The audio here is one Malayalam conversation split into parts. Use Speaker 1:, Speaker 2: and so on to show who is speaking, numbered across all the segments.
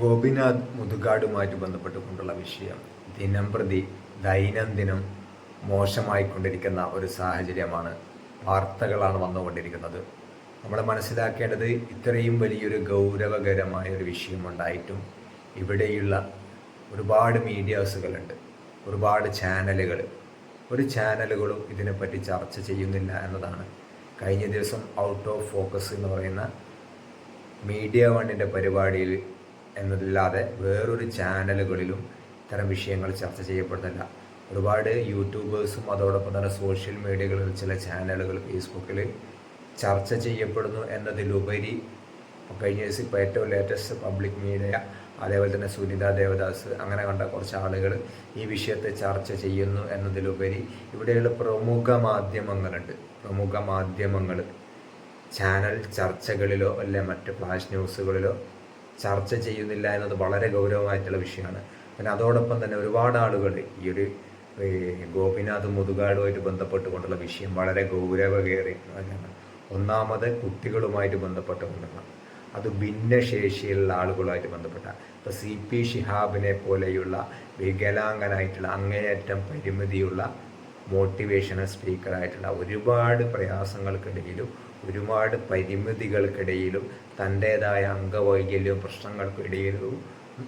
Speaker 1: ഗോപിനാഥ് മുതുകാടുമായിട്ട് ബന്ധപ്പെട്ടുകൊണ്ടുള്ള വിഷയം ദിനം പ്രതി ദൈനംദിനം മോശമായിക്കൊണ്ടിരിക്കുന്ന ഒരു സാഹചര്യമാണ്. വാർത്തകളാണ് വന്നുകൊണ്ടിരിക്കുന്നത്. നമ്മൾ മനസ്സിലാക്കേണ്ടത് ഇത്രയും വലിയൊരു ഗൗരവകരമായ ഒരു വിഷയമുണ്ടായിട്ടും ഇവിടെയുള്ള ഒരുപാട് മീഡിയാസുകളുണ്ട്. ഒരുപാട് ചാനലുകൾ ഒരു ചാനലുകളും ഇതിനെപ്പറ്റി ചർച്ച ചെയ്യുന്നില്ല എന്നതാണ്. കഴിഞ്ഞ ദിവസം ഔട്ട് ഓഫ് ഫോക്കസ് എന്ന് പറയുന്ന മീഡിയ വണ്ണിന്റെ പരിപാടിയിൽ എന്നതില്ലാതെ വേറൊരു ചാനലുകളിലും ഇത്തരം വിഷയങ്ങൾ ചർച്ച ചെയ്യപ്പെടുന്നില്ല. ഒരുപാട് യൂട്യൂബേഴ്സും അതോടൊപ്പം തന്നെ സോഷ്യൽ മീഡിയകളിൽ ചില ചാനലുകൾ ഫേസ്ബുക്കിൽ ചർച്ച ചെയ്യപ്പെടുന്നു എന്നതിലുപരി കഴിഞ്ഞ ദിവസം ഇപ്പോൾ ഏറ്റവും ലേറ്റസ്റ്റ് പബ്ലിക് മീഡിയ അതേപോലെ തന്നെ സുനിത ദേവദാസ് അങ്ങനെ കണ്ട കുറച്ച് ആളുകൾ ഈ വിഷയത്തെ ചർച്ച ചെയ്യുന്നു എന്നതിലുപരി ഇവിടെയുള്ള പ്രമുഖ മാധ്യമങ്ങളുണ്ട്. പ്രമുഖ മാധ്യമങ്ങൾ ചാനൽ ചർച്ചകളിലോ അല്ലെ മറ്റ് ഫ്ലാഷ് ന്യൂസുകളിലോ ചർച്ച ചെയ്യുന്നില്ല എന്നത് വളരെ ഗൗരവമായിട്ടുള്ള വിഷയമാണ്. പിന്നെ അതോടൊപ്പം തന്നെ ഒരുപാട് ആളുകൾ ഈ ഒരു ഗോപിനാഥ് മുതുകാടുമായിട്ട് ബന്ധപ്പെട്ടുകൊണ്ടുള്ള വിഷയം വളരെ ഗൗരവകേറി ഒന്നാമത് കുട്ടികളുമായിട്ട് ബന്ധപ്പെട്ടുകൊണ്ടുള്ള. അത് ഭിന്നശേഷിയുള്ള ആളുകളുമായിട്ട് ബന്ധപ്പെട്ട. ഇപ്പോൾ സി പി ഷിഹാബിനെ പോലെയുള്ള വികലാംഗനായിട്ടുള്ള അങ്ങേയറ്റം പരിമിതിയുള്ള മോട്ടിവേഷണൽ സ്പീക്കറായിട്ടുള്ള ഒരുപാട് പ്രയാസങ്ങൾക്കിടയിലും ഒരുപാട് പരിമിതികൾക്കിടയിലും തന്റേതായ അംഗവൈകല്യവും പ്രശ്നങ്ങൾക്കിടയിലും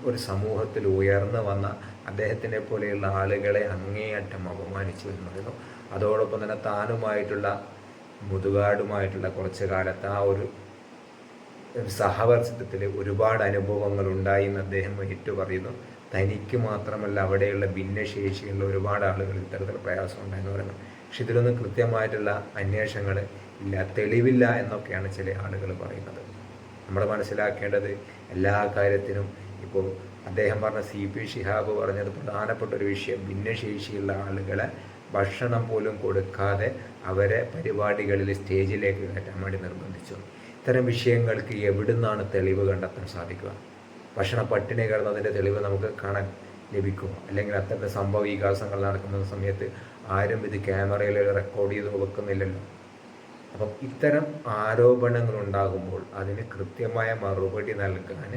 Speaker 1: ഒരു സമൂഹത്തിൽ ഉയർന്നു വന്ന അദ്ദേഹത്തിനെ പോലെയുള്ള ആളുകളെ അങ്ങേയറ്റം അപമാനിച്ചു എന്ന് പറയുന്നു. അതോടൊപ്പം തന്നെ താനുമായിട്ടുള്ള മുതുകാടുമായിട്ടുള്ള കുറച്ച് കാലത്ത് ആ ഒരു സഹവർത്തിത്വത്തിൽ ഒരുപാട് അനുഭവങ്ങൾ ഉണ്ടായി എന്ന് അദ്ദേഹം ഏറ്റു പറയുന്നു. തനിക്ക് മാത്രമല്ല അവിടെയുള്ള ഭിന്നശേഷിയുള്ള ഒരുപാട് ആളുകൾ ഇത്തരത്തിൽ പ്രയാസം ഉണ്ടായെന്ന് പറയുന്നു. പക്ഷെ ഇതിലൊന്നും കൃത്യമായിട്ടുള്ള അന്വേഷണങ്ങൾ ഇല്ല തെളിവില്ല എന്നൊക്കെയാണ് ചില ആളുകൾ പറയുന്നത്. നമ്മൾ മനസ്സിലാക്കേണ്ടത് എല്ലാ കാര്യത്തിനും ഇപ്പോൾ അദ്ദേഹം പറഞ്ഞ സി പി ഷിഹാബ് പറഞ്ഞത് പ്രധാനപ്പെട്ട ഒരു വിഷയം. ഭിന്നശേഷിയുള്ള ആളുകളെ ഭക്ഷണം പോലും കൊടുക്കാതെ അവരെ പരിപാടികളിൽ സ്റ്റേജിലേക്ക് കയറ്റാൻ വേണ്ടി നിർബന്ധിച്ചു. ഇത്തരം വിഷയങ്ങൾക്ക് എവിടുന്നാണ് തെളിവ് കണ്ടെത്താൻ സാധിക്കുക? ഭക്ഷണ പട്ടിണി കിടന്നതിന്റെ തെളിവ് നമുക്ക് കാണാൻ ലഭിക്കുമോ അല്ലെങ്കിൽ അത്തരം സംഭവ വികാസങ്ങൾ നടക്കുന്ന സമയത്ത് ആരും ഇത് ക്യാമറയിൽ റെക്കോർഡ് ചെയ്ത് വെക്കുന്നില്ലല്ലോ. അപ്പം ഇത്തരം ആരോപണങ്ങൾ ഉണ്ടാകുമ്പോൾ അതിന് കൃത്യമായ മറുപടി നൽകാൻ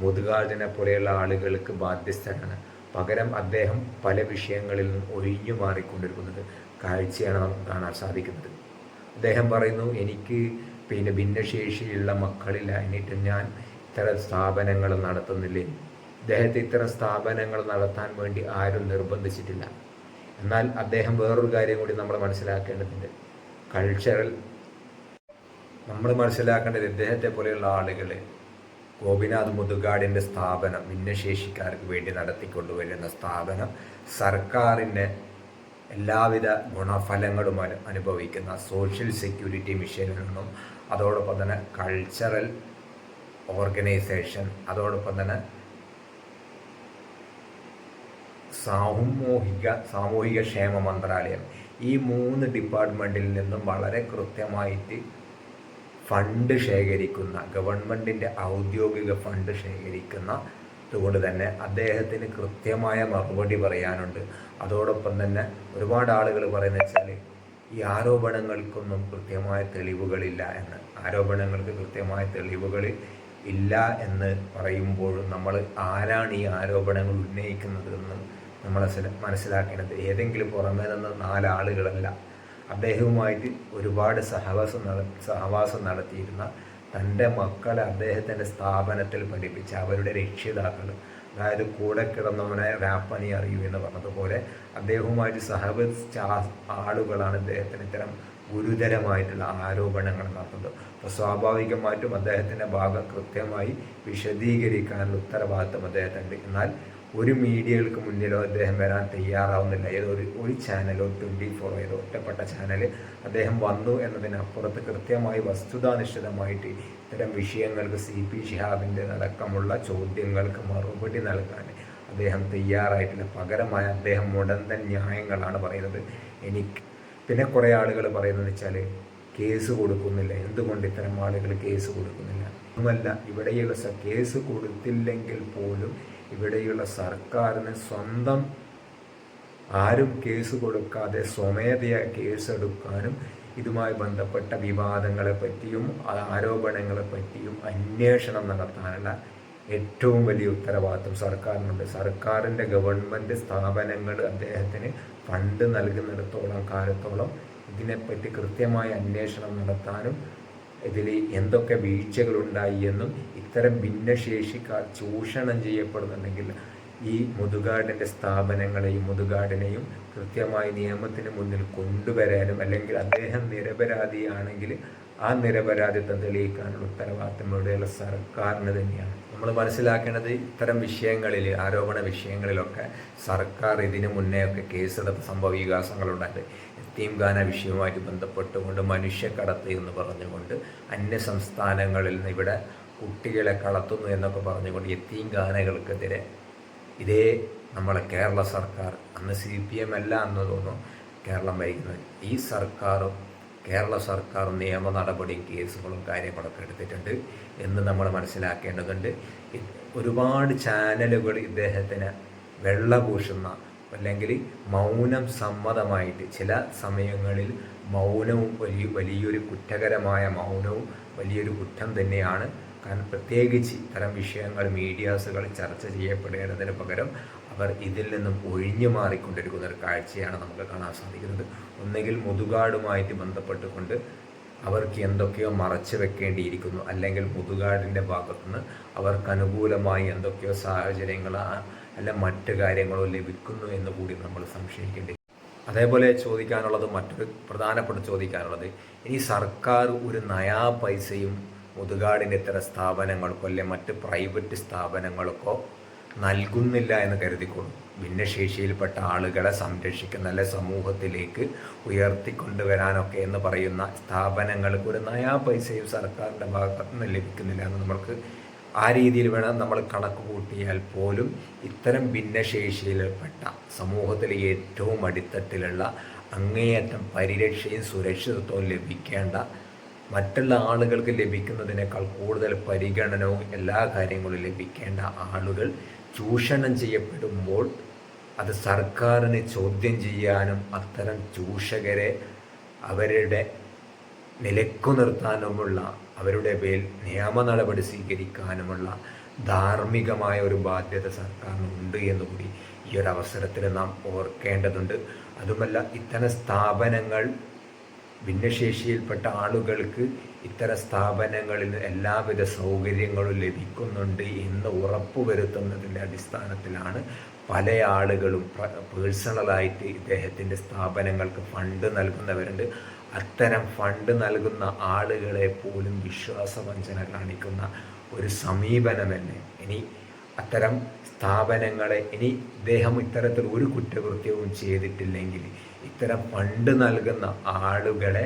Speaker 1: മുതുകാർജുനെ പോലെയുള്ള ആളുകൾക്ക് ബാധ്യസ്ഥരാണ്. പകരം അദ്ദേഹം പല വിഷയങ്ങളിൽ നിന്നും ഒഴിഞ്ഞു മാറിക്കൊണ്ടിരിക്കുന്നത് കാഴ്ചയാണ് നമുക്ക് കാണാൻ സാധിക്കുന്നത്. അദ്ദേഹം പറയുന്നു എനിക്ക് പിന്നെ ഭിന്നശേഷിയുള്ള മക്കളില്ല. എന്നിട്ട് ഞാൻ ഇത്തരം സ്ഥാപനങ്ങൾ നടത്തുന്നില്ലേ? അദ്ദേഹത്തെ ഇത്തരം സ്ഥാപനങ്ങൾ നടത്താൻ വേണ്ടി ആരും നിർബന്ധിച്ചിട്ടില്ല. എന്നാൽ അദ്ദേഹം വേറൊരു കാര്യം കൂടി നമ്മൾ മനസ്സിലാക്കേണ്ടതുണ്ട്. കൾച്ചറൽ നമ്മൾ മനസ്സിലാക്കേണ്ടത് ഇദ്ദേഹത്തെ പോലെയുള്ള ആളുകൾ ഗോപിനാഥ് മുതുകാടിന്റെ സ്ഥാപനം ഭിന്നശേഷിക്കാർക്ക് വേണ്ടി നടത്തിക്കൊണ്ടുവരുന്ന സ്ഥാപനം സർക്കാരിന്റെ എല്ലാവിധ ഗുണഫലങ്ങളും അനുഭവിക്കുന്ന സോഷ്യൽ സെക്യൂരിറ്റി മിഷനിൽ നിന്നും അതോടൊപ്പം തന്നെ കൾച്ചറൽ ഓർഗനൈസേഷൻ അതോടൊപ്പം തന്നെ സാമൂഹിക സാമൂഹിക ക്ഷേമ മന്ത്രാലയം ഈ മൂന്ന് ഡിപ്പാർട്ട്മെന്റിൽ നിന്നും വളരെ കൃത്യമായിട്ട് ഫണ്ട് ശേഖരിക്കുന്ന ഗവൺമെന്റിന്റെ ഔദ്യോഗിക ഫണ്ട് ശേഖരിക്കുന്ന അതുകൊണ്ട് തന്നെ അദ്ദേഹത്തിന് കൃത്യമായ മറുപടി പറയാനുണ്ട്. അതോടൊപ്പം തന്നെ ഒരുപാട് ആളുകൾ പറയുന്നത് വെച്ചാൽ ഈ ആരോപണങ്ങൾക്കൊന്നും കൃത്യമായ തെളിവുകളില്ല എന്ന്. ആരോപണങ്ങൾക്ക് കൃത്യമായ തെളിവുകൾ ഇല്ല എന്ന് പറയുമ്പോഴും നമ്മൾ ആരാണ് ഈ ആരോപണങ്ങൾ ഉന്നയിക്കുന്നത് എന്ന് നമ്മൾ മനസ്സിലാക്കേണ്ടത്. ഏതെങ്കിലും പുറമേ നിന്ന് നാലാളുകളല്ല. അദ്ദേഹവുമായിട്ട് ഒരുപാട് സഹവാസം സഹവാസം നടത്തിയിരുന്ന തന്റെ മക്കളെ അദ്ദേഹത്തിന്റെ സ്ഥാപനത്തിൽ പഠിപ്പിച്ച അവരുടെ രക്ഷിതാക്കൾ. അതായത് കൂടെ കിടന്നവനെ റാപ്പണി അറിയൂ എന്ന് പറഞ്ഞതുപോലെ അദ്ദേഹവുമായിട്ട് സഹവസിച്ച ആളുകളാണ് അദ്ദേഹത്തിന് ഇത്തരം ഗുരുതരമായിട്ടുള്ള ആരോപണങ്ങൾ നടത്തുന്നത് അപ്പോൾ സ്വാഭാവികമായിട്ടും അദ്ദേഹത്തിന്റെ ഭാഗം കൃത്യമായി വിശദീകരിക്കാനുള്ള ഉത്തരവാദിത്വം അദ്ദേഹത്തിനുണ്ട്. എന്നാൽ ഒരു മീഡിയകൾക്ക് മുന്നിലോ അദ്ദേഹം വരാൻ തയ്യാറാവുന്നില്ല. ഏതോ ഒരു ഒരു ചാനലോ ട്വന്റി ഫോർ ഏതോ ഒറ്റപ്പെട്ട ചാനൽ അദ്ദേഹം വന്നു എന്നതിനപ്പുറത്ത് കൃത്യമായി വസ്തുതാനിഷ്ഠിതമായിട്ട് ഇത്തരം വിഷയങ്ങൾക്ക് സി പി ഷിഹാബിന്റെ അടക്കമുള്ള ചോദ്യങ്ങൾക്ക് മറുപടി നൽകാൻ അദ്ദേഹം തയ്യാറായിട്ടില്ല. പകരമായി അദ്ദേഹം മുടന്തൻ ന്യായങ്ങളാണ് പറയുന്നത്. എനിക്ക് പിന്നെ കുറേ ആളുകൾ പറയുന്നത് വെച്ചാൽ കേസ് കൊടുക്കുന്നില്ല. എന്തുകൊണ്ട് ഇത്തരം ആളുകൾ കേസ് കൊടുക്കുന്നില്ല? ഒന്നുമല്ല ഇവിടെയുള്ള കേസ് കൊടുത്തില്ലെങ്കിൽ പോലും ഇവിടെയുള്ള സർക്കാരിന് സ്വന്തം ആരും കേസ് കൊടുക്കാതെ സ്വമേധയാ കേസെടുക്കാനും ഇതുമായി ബന്ധപ്പെട്ട വിവാദങ്ങളെ പറ്റിയും ആരോപണങ്ങളെ പറ്റിയും അന്വേഷണം നടത്താനുള്ള ഏറ്റവും വലിയ ഉത്തരവാദിത്വം സർക്കാരിനുണ്ട്. സർക്കാരിന്റെ ഗവൺമെന്റ് സ്ഥാപനങ്ങൾ അദ്ദേഹത്തിന് ഫണ്ട് നൽകുന്നിടത്തോളം കാലത്തോളം ഇതിനെപ്പറ്റി കൃത്യമായ അന്വേഷണം നടത്താനും ഇതിൽ എന്തൊക്കെ വീഴ്ചകളുണ്ടായി എന്നും ഇത്തരം ഭിന്നശേഷിക്കാർ ചൂഷണം ചെയ്യപ്പെടുന്നുണ്ടെങ്കിൽ ഈ മുതുകാടിന്റെ സ്ഥാപനങ്ങളെയും മുതുകാടിനെയും കൃത്യമായി നിയമത്തിന് മുന്നിൽ കൊണ്ടുവരാനും അല്ലെങ്കിൽ അദ്ദേഹം നിരപരാധിയാണെങ്കിൽ ആ നിരപരാധിത്വം തെളിയിക്കാനുള്ള ഉത്തരവാദിത്തം ഇവിടെയുള്ള സർക്കാരിന് തന്നെയാണ്. നമ്മൾ മനസ്സിലാക്കേണ്ടത് ഇത്തരം വിഷയങ്ങളിൽ ആരോപണ വിഷയങ്ങളിലൊക്കെ സർക്കാർ ഇതിനു മുന്നേ ഒക്കെ കേസെടുത്ത സംഭവ വികാസങ്ങളുണ്ടായത് യത്തീംഖാന വിഷയവുമായിട്ട് ബന്ധപ്പെട്ടുകൊണ്ട് മനുഷ്യക്കടത്ത് എന്ന് പറഞ്ഞുകൊണ്ട് അന്യ സംസ്ഥാനങ്ങളിൽ നിന്ന് ഇവിടെ കുട്ടികളെ കളത്തുന്നു എന്നൊക്കെ പറഞ്ഞുകൊണ്ട് യത്തീംഖാനകൾക്കെതിരെ ഇതേ നമ്മളെ കേരള സർക്കാർ അന്ന് സി പി എം അല്ല എന്ന് തോന്നുന്നു കേരളം ഭരിക്കുന്നത്. ഈ സർക്കാരും കേരള സർക്കാർ നിയമ നടപടിയും കേസുകളും കാര്യങ്ങളൊക്കെ എടുത്തിട്ടുണ്ട് എന്ന് നമ്മൾ മനസ്സിലാക്കേണ്ടതുണ്ട്. ഒരുപാട് ചാനലുകൾ ഇദ്ദേഹത്തിന് വെള്ളപൂശുന്ന അല്ലെങ്കിൽ മൗനം സമ്മതമായിട്ട് ചില സമയങ്ങളിൽ മൗനവും വലിയ വലിയൊരു കുറ്റകരമായ മൗനവും വലിയൊരു കുറ്റം തന്നെയാണ്. കാരണം പ്രത്യേകിച്ച് ഇത്തരം വിഷയങ്ങൾ മീഡിയാസുകൾ ചർച്ച ചെയ്യപ്പെടേണ്ടതിന് പകരം അവർ ഇതിൽ നിന്നും ഒഴിഞ്ഞു മാറിക്കൊണ്ടിരിക്കുന്ന ഒരു കാഴ്ചയാണ് നമുക്ക് കാണാൻ സാധിക്കുന്നത്. ഒന്നുകിൽ മുതുകാടുമായിട്ട് ബന്ധപ്പെട്ടുകൊണ്ട് അവർക്ക് എന്തൊക്കെയോ മറച്ചു വെക്കേണ്ടിയിരിക്കുന്നു. അല്ലെങ്കിൽ മുതുകാടിന്റെ ഭാഗത്തുനിന്ന് അവർക്ക് അനുകൂലമായി എന്തൊക്കെയോ സാഹചര്യങ്ങൾ അല്ല മറ്റു കാര്യങ്ങളോ ലഭിക്കുന്നു എന്ന് കൂടി നമ്മൾ സംശയിക്കേണ്ടി അതേപോലെ ചോദിക്കാനുള്ളത് മറ്റൊരു പ്രധാനപ്പെട്ട ചോദിക്കാനുള്ളത് ഇനി സർക്കാർ ഒരു നയാ പൈസയും മുതുകാടിന്റെ ഇത്തരം സ്ഥാപനങ്ങൾക്കോ അല്ലെ മറ്റ് പ്രൈവറ്റ് സ്ഥാപനങ്ങൾക്കോ നൽകുന്നില്ല എന്ന് കരുതിക്കൊള്ളു ഭിന്നശേഷിയിൽപ്പെട്ട ആളുകളെ സംരക്ഷിക്കുന്ന അല്ലെ സമൂഹത്തിലേക്ക് ഉയർത്തിക്കൊണ്ടുവരാനൊക്കെ എന്ന് പറയുന്ന സ്ഥാപനങ്ങൾക്ക് ഒരു നയാ പൈസയും സർക്കാരിന്റെ ഭാഗത്തു നിന്ന് ലഭിക്കുന്നില്ല എന്ന് നമ്മൾക്ക് ആ രീതിയിൽ വേണം നമ്മൾ കണക്ക് കൂട്ടിയാൽ പോലും ഇത്തരം ഭിന്നശേഷിയിൽപ്പെട്ട സമൂഹത്തിലെ ഏറ്റവും അടിത്തട്ടിലുള്ള അങ്ങേയറ്റം പരിരക്ഷയും സുരക്ഷിതത്വവും ലഭിക്കേണ്ട മറ്റുള്ള ആളുകൾക്ക് ലഭിക്കുന്നതിനേക്കാൾ കൂടുതൽ പരിഗണനവും എല്ലാ കാര്യങ്ങളും ലഭിക്കേണ്ട ആളുകൾ ചൂഷണം ചെയ്യപ്പെടുമ്പോൾ അത് സർക്കാരിനെ ചോദ്യം ചെയ്യാനും അത്തരം ചൂഷകരെ അവരുടെ നിലക്കു നിർത്താനുമുള്ള അവരുടെ മേൽ നിയമ നടപടി സ്വീകരിക്കാനുമുള്ള ധാർമ്മികമായ ഒരു ബാധ്യത സർക്കാരിനുണ്ട് എന്നുകൂടി ഈ ഒരു അവസരത്തിൽ നാം ഓർക്കേണ്ടതുണ്ട്. അതുമല്ല ഇത്തരം സ്ഥാപനങ്ങൾ ഭിന്നശേഷിയിൽപ്പെട്ട ആളുകൾക്ക് ഇത്തരം സ്ഥാപനങ്ങളിൽ എല്ലാവിധ സൗകര്യങ്ങളും ലഭിക്കുന്നുണ്ട് എന്ന് ഉറപ്പുവരുത്തുന്നതിന്റെ അടിസ്ഥാനത്തിലാണ് പല ആളുകളും പേഴ്സണലായിട്ട് ഇദ്ദേഹത്തിന്റെ സ്ഥാപനങ്ങൾക്ക് ഫണ്ട് നൽകുന്നവരുണ്ട്. അത്തരം ഫണ്ട് നൽകുന്ന ആളുകളെ പോലും വിശ്വാസവഞ്ചന കാണിക്കുന്ന ഒരു സമീപനമല്ലേ? ഇനി അത്തരം സ്ഥാപനങ്ങളെ ഇനി ഇദ്ദേഹം ഇത്തരത്തിൽ ഒരു കുറ്റകൃത്യവും ചെയ്തിട്ടില്ലെങ്കിൽ ഇത്തരം ഫണ്ട് നൽകുന്ന ആളുകളെ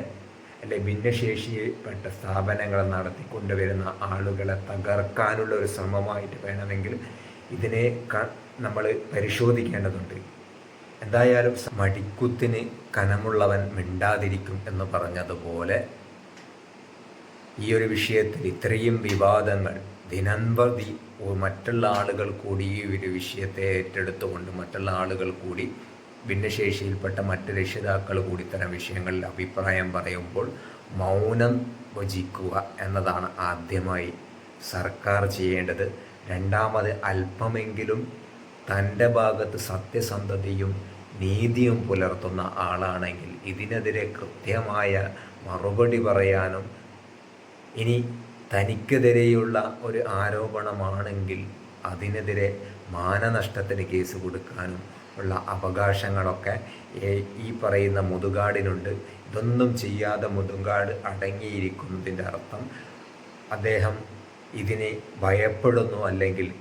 Speaker 1: അല്ലെ ഭിന്നശേഷിപ്പെട്ട സ്ഥാപനങ്ങൾ നടത്തിക്കൊണ്ടുവരുന്ന ആളുകളെ തകർക്കാനുള്ള ഒരു ശ്രമമായിട്ട് വേണമെങ്കിൽ ഇതിനെ നമ്മൾ പരിശോധിക്കേണ്ടതുണ്ട്. എന്തായാലും മടിക്കുത്തിന് കനമുള്ളവൻ മിണ്ടാതിരിക്കും എന്ന് പറഞ്ഞതുപോലെ ഈ ഒരു വിഷയത്തിൽ ഇത്രയും വിവാദങ്ങൾ ദിനംപ്രതി മറ്റുള്ള ആളുകൾ കൂടി ഈ ഒരു വിഷയത്തെ ഏറ്റെടുത്തുകൊണ്ട് മറ്റുള്ള ആളുകൾ കൂടി ഭിന്നശേഷിയിൽപ്പെട്ട മറ്റ് രക്ഷിതാക്കൾ കൂടി ഇത്തരം വിഷയങ്ങളിൽ അഭിപ്രായം പറയുമ്പോൾ മൗനം ഭജിക്കുക എന്നതാണ് ആദ്യമായി സർക്കാർ ചെയ്യേണ്ടത്. രണ്ടാമത് അല്പമെങ്കിലും തന്റെ ഭാഗത്ത് സത്യസന്ധതയും നീതിയും പുലർത്തുന്ന ആളാണെങ്കിൽ ഇതിനെതിരെ കൃത്യമായ മറുപടി പറയാനും ഇനി തനിക്കെതിരെയുള്ള ഒരു ആരോപണമാണെങ്കിൽ അതിനെതിരെ മാനനഷ്ടത്തിന് കേസ് കൊടുക്കാനും ഉള്ള അവകാശങ്ങളൊക്കെ ഈ- പറയുന്ന മുതുകാടിനുണ്ട്. ഇതൊന്നും ചെയ്യാതെ മുതുകാട് അടങ്ങിയിരിക്കുന്നതിന്റെ അർത്ഥം അദ്ദേഹം ഇതിനെ ഭയപ്പെടുന്നു അല്ലെങ്കിൽ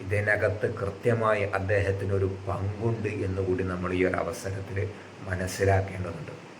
Speaker 1: ഇതിനകത്ത് കൃത്യമായി അദ്ദേഹത്തിനൊരു പങ്കുണ്ട് എന്നുകൂടി നമ്മൾ ഈ ഒരു അവസരത്തിൽ മനസ്സിലാക്കേണ്ടതുണ്ട്.